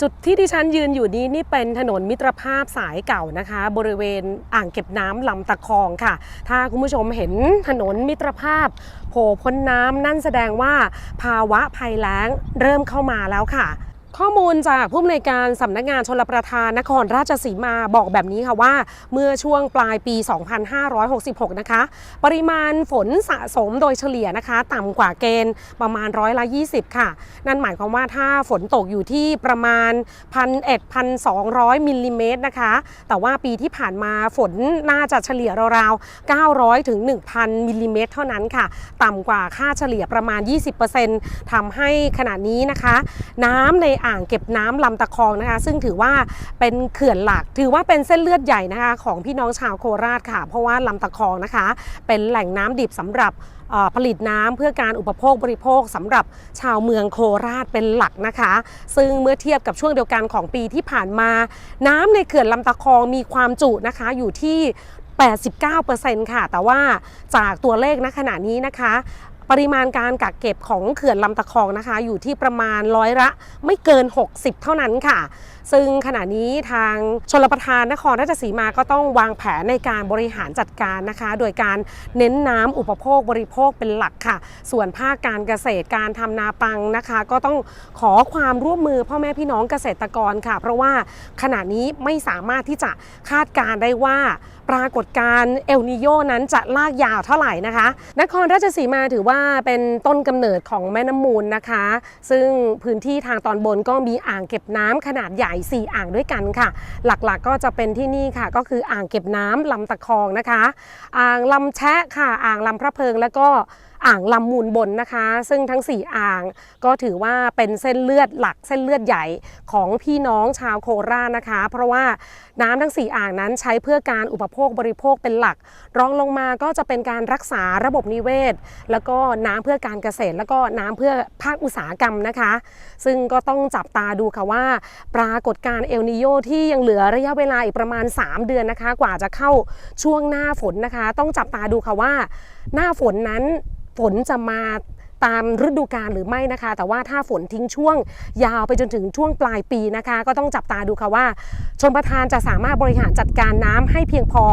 จุดที่ดิฉันยืนอยู่นี้นี่เป็นถนนมิตรภาพสายเก่านะคะ บริเวณอ่างเก็บน้ำลำตะคองค่ะ ถ้าคุณผู้ชมเห็นถนนมิตรภาพโผล่พ้นน้ำนั่นแสดงว่าภาวะภัยแล้งเริ่มเข้ามาแล้วค่ะ ข้อมูลจากผู้อำนวยการสำนักงานชลประทานนครราชสีมาบอกแบบนี้ค่ะว่า เมื่อช่วงปลายปี 2566 นะคะ ปริมาณฝนสะสมโดยเฉลี่ยนะคะ ต่ำกว่าเกณฑ์ประมาณร้อยละ 20 ค่ะ นั่นหมายความว่าถ้าฝนตกอยู่ที่ประมาณ 1,100-1,200 มิลลิเมตรนะคะ แต่ว่าปีที่ผ่านมาฝนน่าจะเฉลี่ยราวๆ 900ถึง1,000 มิลลิเมตรเท่านั้นค่ะ ต่ำกว่าค่าเฉลี่ยประมาณ 20%ทำให้ขณะนี้นะคะ น้ำในอ่างเก็บน้ำลำตะคองนะคะ ซึ่งถือว่าเป็นเขื่อนหลัก ถือว่าเป็นเส้นเลือดใหญ่นะคะ ของพี่น้องชาวโคราชค่ะ เพราะว่าลำตะคองนะคะ เป็นแหล่งน้ำดิบสำหรับผลิตน้ำเพื่อการอุปโภคบริโภคสำหรับชาวเมืองโคราชเป็นหลักนะคะ ซึ่งเมื่อเทียบกับช่วงเดียวกันของปีที่ผ่านมา น้ำในเขื่อนลำตะคองมีความจุนะคะอยู่ที่89%ค่ะ แต่ว่าจากตัวเลขณขณะนี้นะคะ ปริมาณการกักเก็บของเขื่อนลำตะคองนะคะ อยู่ที่ประมาณร้อยละไม่เกิน 60 เท่านั้นค่ะ ซึ่งขณะนี้ทางชลประทานนครราชสีมาก็ต้องวางแผนในการบริหารจัดการนะคะ โดยการเน้นน้ำอุปโภคบริโภคเป็นหลักค่ะ ส่วนภาคการเกษตรการทำนาปังนะคะ ก็ต้องขอความร่วมมือพ่อแม่พี่น้องเกษตรกรค่ะ เพราะว่าขณะนี้ไม่สามารถที่จะคาดการได้ว่าปรากฏการณ์เอลนิโยนั้นจะลากยาวเท่าไหร่นะคะ นครราชสีมาถือว่าเป็นต้นกำเนิดของแม่น้ำมูลนะคะ ซึ่งพื้นที่ทางตอนบนก็มีอ่างเก็บน้ำขนาดใหญ่ 4 อ่างด้วยกันค่ะ หลักๆก็จะเป็นที่นี่ค่ะ ก็คืออ่างเก็บน้ำลำตะคองนะคะ อ่างลำแชะค่ะ อ่างลำพระเพิงแล้วก็ อ่างลำมูลบนนะคะ ซึ่งทั้ง 4 อ่าง ก็ถือว่าเป็นเส้นเลือดหลักเส้นเลือดใหญ่ของพี่น้องชาวโคราชนะคะ เพราะว่าน้ำทั้ง 4 อ่างนั้นใช้เพื่อการอุปโภคบริโภคเป็นหลัก รองลงมาก็จะเป็นการรักษาระบบนิเวศ แล้วก็น้ำเพื่อการเกษตร แล้วก็น้ำเพื่อภาคอุตสาหกรรมนะคะ ซึ่งก็ต้องจับตาดูค่ะว่า ปรากฏการณ์เอลนิโยที่ยังเหลือระยะเวลาอีกประมาณ 3 เดือนนะคะ กว่าจะเข้าช่วงหน้าฝนนะคะ ต้องจับตาดูค่ะว่า หน้าฝนนั้น ฝนจะมา ตามฤดูกาลหรือไม่นะคะ แต่ว่าถ้าฝนทิ้งช่วงยาวไปจนถึงช่วงปลายปีนะคะ ก็ต้องจับตาดูค่ะว่า ชนประทานจะสามารถบริหารจัดการน้ำให้เพียงพอ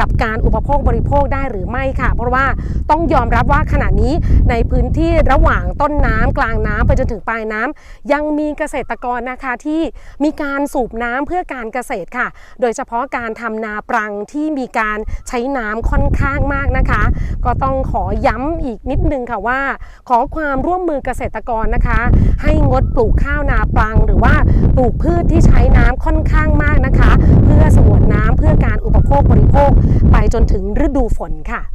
กับการอุปโภคบริโภคได้หรือไม่ค่ะ เพราะว่าต้องยอมรับว่าขณะนี้ในพื้นที่ระหว่างต้นน้ำกลางน้ำไปจนถึงปลายน้ำยังมีเกษตรกรนะคะที่มีการสูบน้ำเพื่อการเกษตรค่ะ โดยเฉพาะการทำนาปรังที่มีการใช้น้ำค่อนข้างมากนะคะ ก็ต้องขอย้ำอีกนิดนึงค่ะว่าขออความร่วมมือเกษตรกรนะคะ ให้งดปลูกข้าวนาปลัง หรือว่าปลูกพืชที่ใช้น้ำค่อนข้างมากนะคะ เพื่อสงวนน้ำเพื่อการอุปโภคบริโภค ไปจนถึงฤดูฝนค่ะ